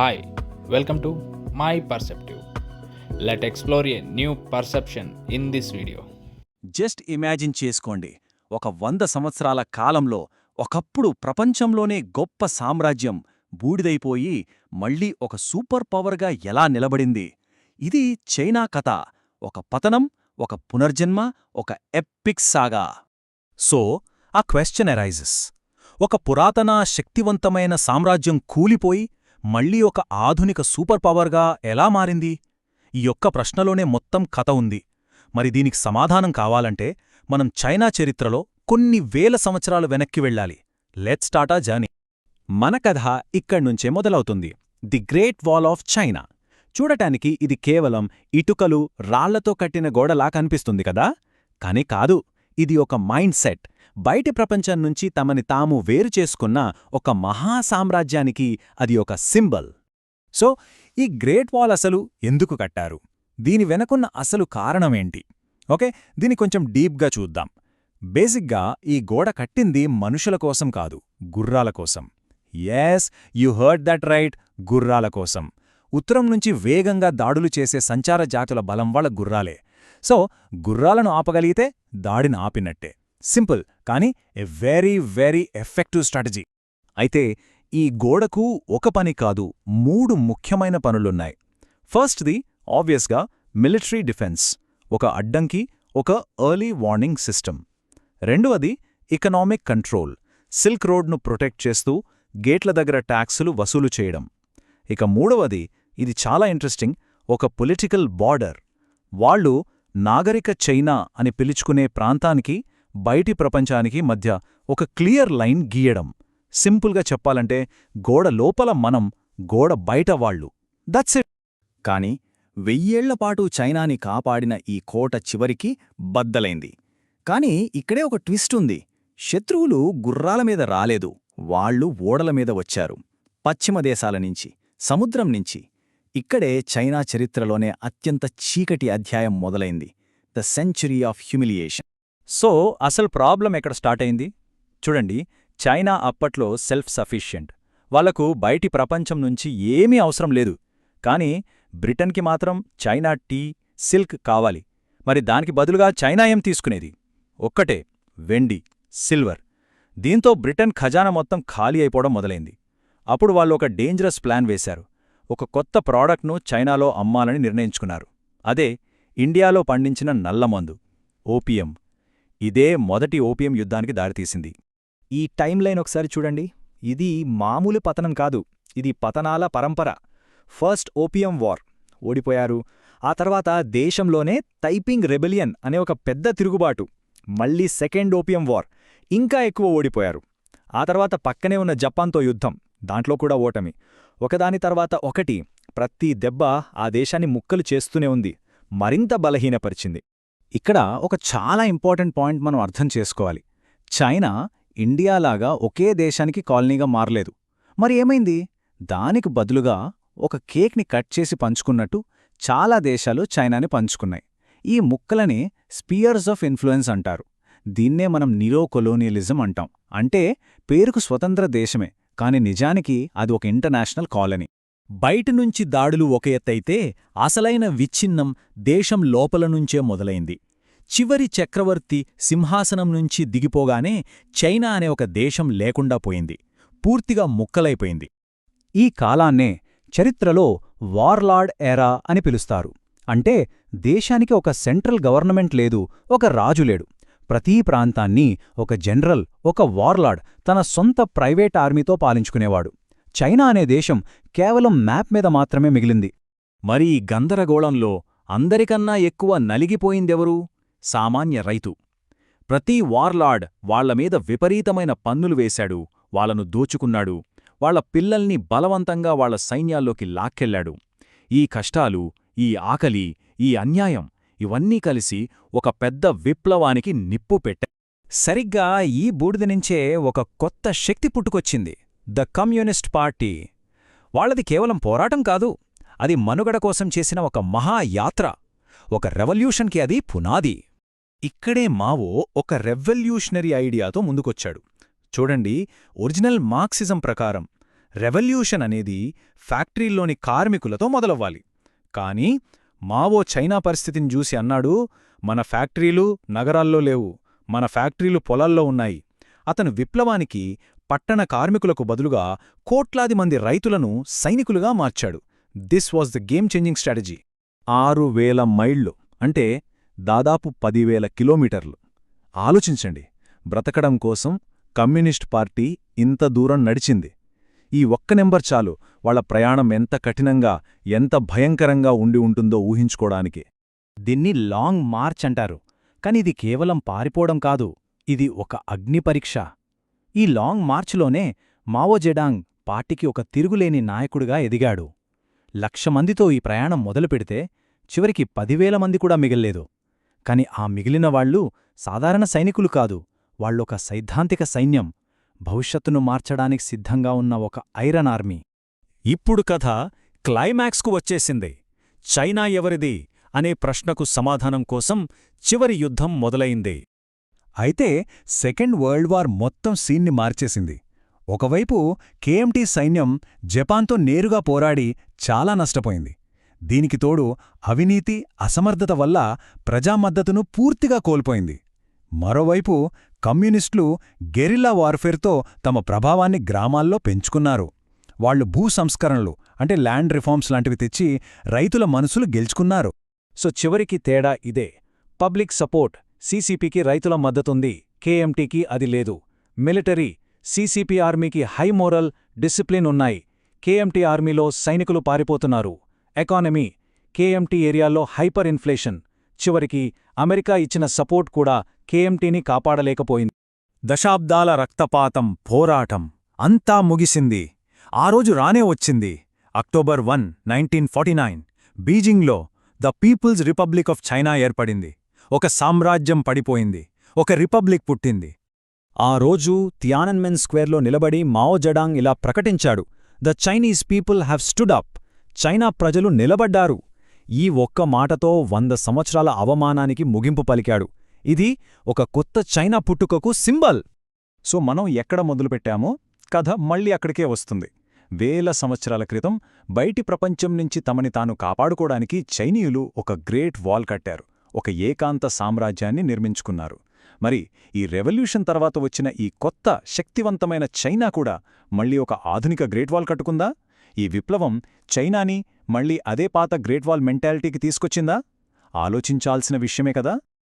Hi welcome to my perceptive let explore a new perception in this video just imagine చేసుకోండి. ఒక వంద సంవత్సరాల కాలంలో ఒకప్పుడు ప్రపంచంలోనే గొప్ప సామ్రాజ్యం బూడిదైపోయి మళ్ళీ ఒక సూపర్ పవర్గా ఎలా నిలబడింది? ఇది చైనా కథ. ఒక పతనం ఒక పునర్జన్మ ఒక ఎప్పిక్ సాగా. సో ఆ క్వశ్చన్ ఎరైజెస్ ఒక పురాతన శక్తివంతమైన సామ్రాజ్యం కూలిపోయి మళ్ళీ ఒక ఆధునిక సూపర్ పవర్గా ఎలా మారింది? ఈ యొక్క ప్రశ్నలోనే మొత్తం కథ ఉంది. మరి దీనికి సమాధానం కావాలంటే మనం చైనా చరిత్రలో కొన్ని వేల సంవత్సరాలు వెనక్కి వెళ్ళాలి. Let start a journey. మన కథ ఇక్కడ్నుంచే మొదలవుతుంది. The great wall of China. చూడటానికి ఇది కేవలం ఇటుకలు రాళ్ళతో కట్టిన గోడలా కనిపిస్తుంది కదా? కాని కాదు ఇది ఒక మైండ్ సెట్. బయటి ప్రపంచం నుంచి తమని తాము వేరు చేసుకున్న ఒక మహాసామ్రాజ్యానికి అది ఒక సింబల్. సో ఈ గ్రేట్ వాల్ అసలు ఎందుకు కట్టారు? దీని వెనకున్న అసలు కారణమేంటి ఓకే దీని కొంచెం డీప్గా చూద్దాం. బేసిక్గా ఈ గోడ కట్టింది మనుషుల కోసం కాదు గుర్రాల కోసం. Yes you heard that right గుర్రాల కోసం. ఉత్తరం నుంచి వేగంగా దాడులు చేసే సంచార జాతుల బలం వాళ్ళ గుర్రాలే. సో గుర్రాలను ఆపగలిగితే దాడిని ఆపినట్టే. సింపుల్ కానీ a very very effective strategy. అయితే ఈ గోడకు ఒక పని కాదు మూడు ముఖ్యమైన పనులున్నాయి. ఫస్ట్ది ఆబ్వియస్గా మిలిటరీ డిఫెన్స్. ఒక అడ్డంకి ఒక ఎర్లీ వార్నింగ్ సిస్టమ్. రెండవది ఎకనామిక్ కంట్రోల్. సిల్క్ రోడ్ను ప్రొటెక్ట్ చేస్తూ గేట్ల దగ్గర ట్యాక్సులు వసూలు చేయడం. ఇక మూడవది ఇది చాలా ఇంట్రెస్టింగ్ ఒక పొలిటికల్ బార్డర్. వాళ్ళు నాగరిక చైనా అని పిలుచుకునే ప్రాంతానికి బయటి ప్రపంచానికి మధ్య ఒక క్లియర్ లైన్ గీయడం. సింపుల్గా చెప్పాలంటే గోడ లోపల మనం గోడ బయట వాళ్ళు. దట్స్ ఇట్ కాని వెయ్యేళ్ళపాటు చైనాని కాపాడిన ఈ కోట చివరికి బద్దలైంది. కాని ఇక్కడే ఒక ట్విస్ట్ ఉంది. శత్రువులు గుర్రాల మీద రాలేదు. వాళ్ళు ఓడల మీద వచ్చారు. పశ్చిమ దేశాల నుంచి సముద్రం నుంచి. ఇక్కడే చైనా చరిత్రలోనే అత్యంత చీకటి అధ్యాయం మొదలైంది. The century of humiliation so అసలు ప్రాబ్లం ఎక్కడ స్టార్ట్ అయింది? చూడండి చైనా అప్పట్లో సెల్ఫ్ సఫిషియెంట్ వాళ్ళకు బయటి ప్రపంచం నుంచి ఏమీ అవసరం లేదు. కానీ బ్రిటన్కి మాత్రం చైనా టీ సిల్క్ కావాలి. మరి దానికి బదులుగా చైనా ఏం తీసుకునేది? ఒక్కటే వెండి సిల్వర్. దీంతో బ్రిటన్ ఖజానా మొత్తం ఖాళీ అయిపోవడం మొదలైంది. అప్పుడు వాళ్ళు ఒక డేంజరస్ ప్లాన్ వేశారు. ఒక కొత్త ప్రోడక్ట్ను చైనాలో అమ్మాలని నిర్ణయించుకున్నారు. అదే ఇండియాలో పండించిన నల్లమందు ఓపియం ఇదే మొదటి ఓపియం యుద్ధానికి దారితీసింది. ఈ టైం లైన్ ఒకసారి చూడండి. ఇది మామూలు పతనం కాదు. ఇది పతనాల పరంపర. First opium war. ఓడిపోయారు. ఆ తర్వాత దేశంలోనే టైపింగ్ రెబెలియన్ అనే ఒక పెద్ద తిరుగుబాటు. మళ్ళీ సెకండ్ ఓపియం వార్. ఇంకా ఎక్కువ ఓడిపోయారు. ఆ తర్వాత పక్కనే ఉన్న జపాన్తో యుద్ధం. దాంట్లో కూడా ఓటమి. ఒకదాని తర్వాత ఒకటి. ప్రతి దెబ్బ ఆ దేశాన్ని ముక్కలు చేస్తూనే ఉంది. మరింత బలహీనపరిచింది. ఇక్కడ ఒక చాలా ఇంపార్టెంట్ పాయింట్ మనం అర్థం చేసుకోవాలి. చైనా ఇండియాలాగా ఒకే దేశానికి కాలనీగా మారలేదు. మరి ఏమైంది? దానికి బదులుగా ఒక కేక్ని కట్ చేసి పంచుకున్నట్టు చాలా దేశాలు చైనాని పంచుకున్నాయి. ఈ ముక్కలని స్పియర్స్ ఆఫ్ ఇన్ఫ్లుయెన్స్ అంటారు. దీన్నే మనం నిరో కొలోనియలిజం అంటాం. అంటే పేరుకు స్వతంత్ర దేశమే కాని నిజానికి అది ఒక ఇంటర్నేషనల్ కాలనీ. బయటనుంచి దాడులు ఒక ఎత్తైతే అసలైన విచ్ఛిన్నం దేశం లోపల నుంచే మొదలైంది. చివరి చక్రవర్తి సింహాసనం నుంచి దిగిపోగానే చైనా అనే ఒక దేశం లేకుండా పోయింది. పూర్తిగా ముక్కలైపోయింది. ఈ కాలాన్నే చరిత్రలో వార్లార్డ్ ఎరా అని పిలుస్తారు. అంటే దేశానికి ఒక సెంట్రల్ గవర్నమెంట్ లేదు ఒక రాజు లేడు. ప్రతీ ప్రాంతాన్ని ఒక జనరల్ ఒక వార్లార్డ్ తన సొంత ప్రైవేట్ ఆర్మీతో పాలించుకునేవాడు. చైనా అనే దేశం కేవలం మ్యాప్ మీద మాత్రమే మిగిలింది. మరి ఈ గందరగోళంలో అందరికన్నా ఎక్కువ నలిగిపోయిందెవరు? సామాన్య రైతు. ప్రతి వార్లార్డ్ వాళ్ళమీద విపరీతమైన పన్నులు వేశాడు వాళ్ళను దోచుకున్నాడు వాళ్ళ పిల్లల్ని బలవంతంగా వాళ్ళ సైన్యాల్లోకి లాక్కెళ్ళాడు ఈ కష్టాలు ఈ ఆకలి ఈ అన్యాయం ఇవన్నీ కలిసి ఒక పెద్ద విప్లవానికి నిప్పు పెట్టా సరిగ్గా ఈ బూడిద నుంచే ఒక కొత్త శక్తి పుట్టుకొచ్చింది. The communist party. వాళ్ళది కేవలం పోరాటం కాదు అది మనుగడ కోసం చేసిన ఒక మహాయాత్ర ఒక రెవల్యూషన్కి అది పునాది. ఇక్కడే మావో ఒక రెవల్యూషనరీ ఐడియాతో ముందుకొచ్చాడు. చూడండి ఒరిజినల్ మార్క్సిజం ప్రకారం రెవల్యూషన్ అనేది ఫ్యాక్టరీల్లోని కార్మికులతో మొదలవ్వాలి. కానీ మావో చైనా పరిస్థితిని చూసి అన్నాడు మన ఫ్యాక్టరీలు నగరాల్లో లేవు మన ఫ్యాక్టరీలు పొలాల్లో ఉన్నాయి. అతను విప్లవానికి పట్టణ కార్మికులకు బదులుగా కోట్లాది మంది రైతులను సైనికులుగా మార్చాడు. This was the game changing strategy ఆరు వేల మైళ్ళు అంటే దాదాపు పదివేల కిలోమీటర్లు. ఆలోచించండి బ్రతకడం కోసం కమ్యూనిస్ట్ పార్టీ ఇంత దూరం నడిచింది. ఈ ఒక్క నెంబర్ చాలు వాళ్ళ ప్రయాణం ఎంత కఠినంగా ఎంత భయంకరంగా ఉండి ఉంటుందో ఊహించుకోడానికి దీన్ని లాంగ్ మార్చ్ అంటారు కాని ఇది కేవలం పారిపోవడం కాదు ఇది ఒక అగ్నిపరీక్ష ఈ లాంగ్ మార్చ్లోనే మావో జెడాంగ్ పార్టీకి ఒక తిరుగులేని నాయకుడిగా ఎదిగాడు. లక్ష మందితో ఈ ప్రయాణం మొదలుపెడితే చివరికి పదివేల మంది కూడా మిగల్లేదు. కాని ఆ మిగిలిన వాళ్ళు సాధారణ సైనికులు కాదు వాళ్ళొక సైద్ధాంతిక సైన్యం భవిష్యత్తును మార్చడానికి సిద్ధంగా ఉన్న ఒక ఐరన్ ఆర్మీ. ఇప్పుడు కథ క్లైమాక్స్కు వచ్చేసింది. చైనా ఎవరిది? అనే ప్రశ్నకు సమాధానం కోసం చివరి యుద్ధం మొదలైంది. అయితే సెకండ్ వరల్డ్ వార్ మొత్తం సీన్ని మార్చేసింది. ఒకవైపు కేఎంటీ సైన్యం జపాన్తో నేరుగా పోరాడి చాలా నష్టపోయింది. దీనికి తోడు అవినీతి అసమర్థత వల్ల ప్రజామద్దతును పూర్తిగా కోల్పోయింది. మరోవైపు కమ్యూనిస్టులు గెరిల్లా వార్ఫేర్తో తమ ప్రభావాన్ని గ్రామాల్లో పెంచుకున్నారు. వాళ్ళు భూ సంస్కరణలు అంటే ల్యాండ్ రిఫార్మ్స్ లాంటివి తెచ్చి రైతుల మనసులు గెలుచుకున్నారు. సో చివరికి తేడా ఇదే. Public support. సీసీపీకి రైతుల మద్దతుంది కేఎంటీకి అది లేదు. మిలిటరీ సీసీపీ ఆర్మీకి హై మోరల్ డిసిప్లిన్ ఉన్నాయి. కేఎంటీ ఆర్మీలో సైనికులు పారిపోతున్నారు. ఎకానమీ కేఎంటీ ఏరియాలో హైపర్ ఇన్ఫ్లేషన్. చివరికి అమెరికా ఇచ్చిన సపోర్ట్ కూడా కేఎంటీని కాపాడలేకపోయింది. దశాబ్దాల రక్తపాతం పోరాటం అంతా ముగిసింది. ఆ రోజు రానే వచ్చింది. October one nineteen forty nine బీజింగ్లో the people's republic of China ఏర్పడింది. ఒక సామ్రాజ్యం పడిపోయింది. ఒక రిపబ్లిక్ పుట్టింది. ఆ రోజు తియానన్మెన్ స్క్వేర్లో నిలబడి మావో జడాంగ్ ఇలా ప్రకటించాడు. The Chinese people have stood up. China ప్రజలు నిలబడ్డారు. ఈ ఒక్క మాటతో వంద సంవత్సరాల అవమానానికి ముగింపు పలికాడు. ఇది ఒక కొత్త చైనా పుట్టుకకు సింబల్. సో మనం ఎక్కడ మొదలుపెట్టామో కథ మళ్ళీ అక్కడికే వస్తుంది. వేల సంవత్సరాల క్రితం బయటి ప్రపంచం నుంచి తమని తాను కాపాడుకోవడానికి చైనీయులు ఒక గ్రేట్ వాల్ కట్టారు. ఒక ఏకాంత సామ్రాజ్యాన్ని నిర్మించుకున్నారు. మరి ఈ రెవల్యూషన్ తర్వాత వచ్చిన ఈ కొత్త శక్తివంతమైన చైనా కూడా మళ్ళీ ఒక ఆధునిక గ్రేట్ వాల్ కట్టుకుందా? ఈ విప్లవం చైనాని మళ్ళీ అదే పాత గ్రేట్ వాల్ మెంటాలిటీకి తీసుకొచ్చిందా? ఆలోచించాల్సిన విషయమే కదా.